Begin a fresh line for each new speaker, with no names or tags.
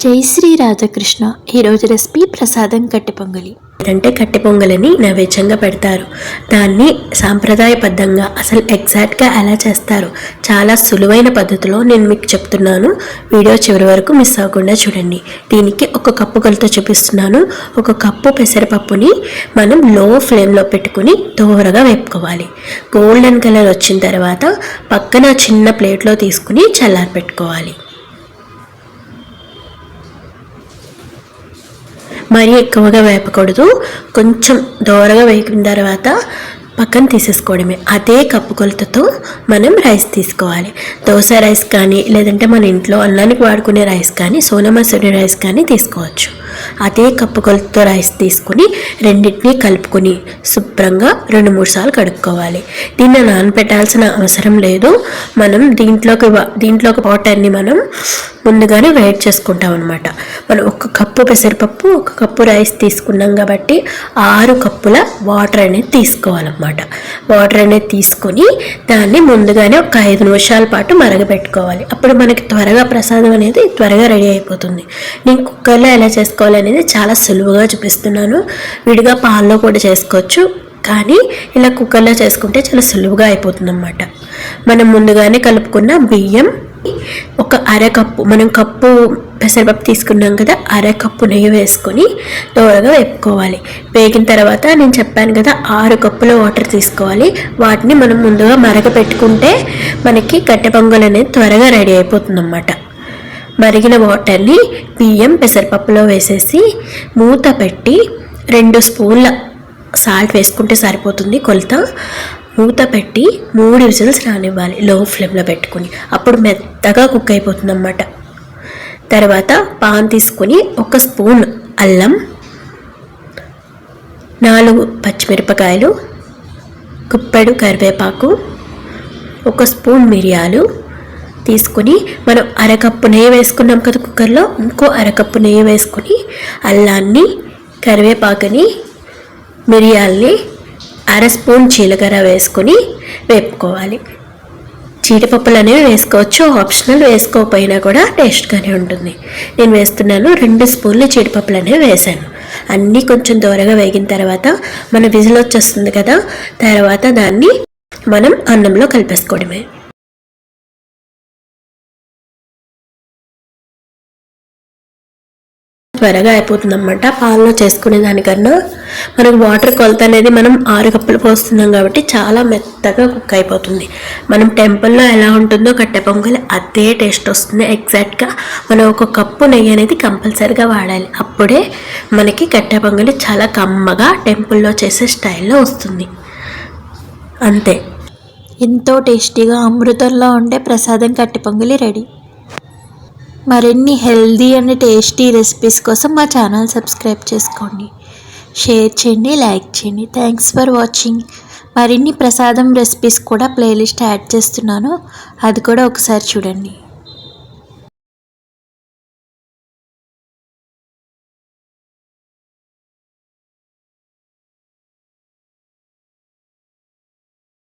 జై శ్రీ రాధాకృష్ణ. ఈరోజు రెసిపీ ప్రసాదం కట్టె పొంగలి.
అంటే కట్టె పొంగలని నైవేద్యంగా పెడతారు. దాన్ని సాంప్రదాయబద్ధంగా అసలు ఎగ్జాక్ట్గా ఎలా చేస్తారు చాలా సులువైన పద్ధతిలో నేను మీకు చెప్తున్నాను. వీడియో చివరి వరకు మిస్ అవ్వకుండా చూడండి. దీనికి ఒక కప్పు కొలతో చూపిస్తున్నాను. ఒక కప్పు పెసరపప్పుని మనం లో ఫ్లేమ్లో పెట్టుకుని దోరగా వేపుకోవాలి. గోల్డెన్ కలర్ వచ్చిన తర్వాత పక్కన చిన్న ప్లేట్లో తీసుకుని చల్లారి పెట్టుకోవాలి మరీ ఎక్కువగా వేపకూడదు. కొంచెం దోరగా వేగిన తర్వాత పక్కన తీసేసుకోవడమే. అదే కప్పు కొలతతో మనం రైస్ తీసుకోవాలి. దోశ రైస్ కానీ లేదంటే మన ఇంట్లో అన్నానికి వాడుకునే రైస్ కానీ సోనా మసూరి రైస్ కానీ తీసుకోవచ్చు. అదే కప్పు కొలతతో రైస్ తీసుకుని రెండింటిని కలుపుకొని శుభ్రంగా రెండు మూడు సార్లు కడుక్కోవాలి. దీన్ని నానబెట్టాల్సిన అవసరం లేదు. మనం దీంట్లోకి వా- దీంట్లోకి వాటర్ని మనం ముందుగానే వేడి చేసుకుంటాం అనమాట మనం ఒక కప్పు పెసరపప్పు ఒక కప్పు రైస్ తీసుకున్నాం కాబట్టి ఆరు కప్పుల వాటర్ అనేది తీసుకోవాలన్నమాట. వాటర్ అనేది తీసుకొని దాన్ని ముందుగానే ఒక ఐదు నిమిషాల పాటు మరగబెట్టుకోవాలి. అప్పుడు మనకి త్వరగా ప్రసాదం అనేది త్వరగా రెడీ అయిపోతుంది. నేను కుక్కర్లో ఎలా చేసుకోవాలని అనేది చాలా సులువుగా చూపిస్తున్నాను. విడిగా పాల్లో కూడా చేసుకోవచ్చు. కానీ ఇలా కుక్కర్లో చేసుకుంటే చాలా సులువుగా అయిపోతుంది అన్నమాట మనం ముందుగానే కలుపుకున్న బియ్యం ఒక అరకప్పు మనం కప్పు పెసరపప్పు తీసుకున్నాం కదా అరకప్పు నెయ్యి వేసుకొని దోరగా వేపుకోవాలి. వేగిన తర్వాత నేను చెప్పాను కదా ఆరు కప్పుల వాటర్ తీసుకోవాలి. వాటిని మనం ముందుగా మరగపెట్టుకుంటే మనకి గట్టె పొంగల్ అనేది త్వరగా రెడీ అయిపోతుంది అన్నమాట మరిగిన వాటర్ని బియ్యం పెసరపప్పులో వేసేసి మూత పెట్టి రెండు స్పూన్ల సాల్ట్ వేసుకుంటే సరిపోతుంది కొలత. మూత పెట్టి మూడు విజిల్స్ రానివ్వాలి లో ఫ్లేమ్లో పెట్టుకుని. అప్పుడు మెత్తగా కుక్ అయిపోతుంది అన్నమాట తర్వాత పాన్ తీసుకుని ఒక స్పూన్ అల్లం నాలుగు పచ్చిమిరపకాయలు కుప్పెడు కరివేపాకు ఒక స్పూన్ మిరియాలు తీసుకుని మనం అరకప్పు నెయ్యి వేసుకున్నాం కదా కుక్కర్లో ఇంకో అరకప్పు నెయ్యి వేసుకుని అల్లాన్ని కరివేపాకుని మిరియాల్ని అర స్పూన్ జీలకర్ర వేసుకొని వేపుకోవాలి. జీడిపప్పులు అనేవి వేసుకోవచ్చు ఆప్షనల్ వేసుకోకపోయినా కూడా టేస్ట్గానే ఉంటుంది. నేను వేస్తున్నాను రెండు స్పూన్లు జీడిపప్పులు అనేవి వేసాను అన్నీ కొంచెం దూరగా వేగిన తర్వాత మన విజిల్ వచ్చేస్తుంది కదా తర్వాత దాన్ని మనం అన్నంలో కలిపేసుకోవడమే. త్వరగా అయిపోతుంది అనమాట పాలలో చేసుకునే దానికన్నా మనకు వాటర్ కొలత అనేది మనం ఆరు కప్పులు పోస్తున్నాం కాబట్టి చాలా మెత్తగా కుక్ అయిపోతుంది. మనం టెంపుల్లో ఎలా ఉంటుందో కట్టె పొంగలి అదే టేస్ట్ వస్తుంది. ఎగ్జాక్ట్గా మనం ఒక కప్పు నెయ్యి అనేది కంపల్సరిగా వాడాలి. అప్పుడే మనకి కట్టె పొంగలి చాలా కమ్మగా టెంపుల్లో చేసే స్టైల్లో వస్తుంది. అంతే.
ఎంతో టేస్టీగా అమృతంలో ఉండే ప్రసాదం కట్టె పొంగలి రెడీ మరిన్ని హెల్దీ అండ్ టేస్టీ రెసిపీస్ కోసం మా ఛానల్ సబ్స్క్రైబ్ చేసుకోండి. షేర్ చేయండి లైక్ చేయండి. థ్యాంక్స్ ఫర్ వాచింగ్ మరిన్ని ప్రసాదం రెసిపీస్ కూడా ప్లేలిస్ట్ యాడ్ చేస్తున్నాను. అది కూడా ఒకసారి చూడండి.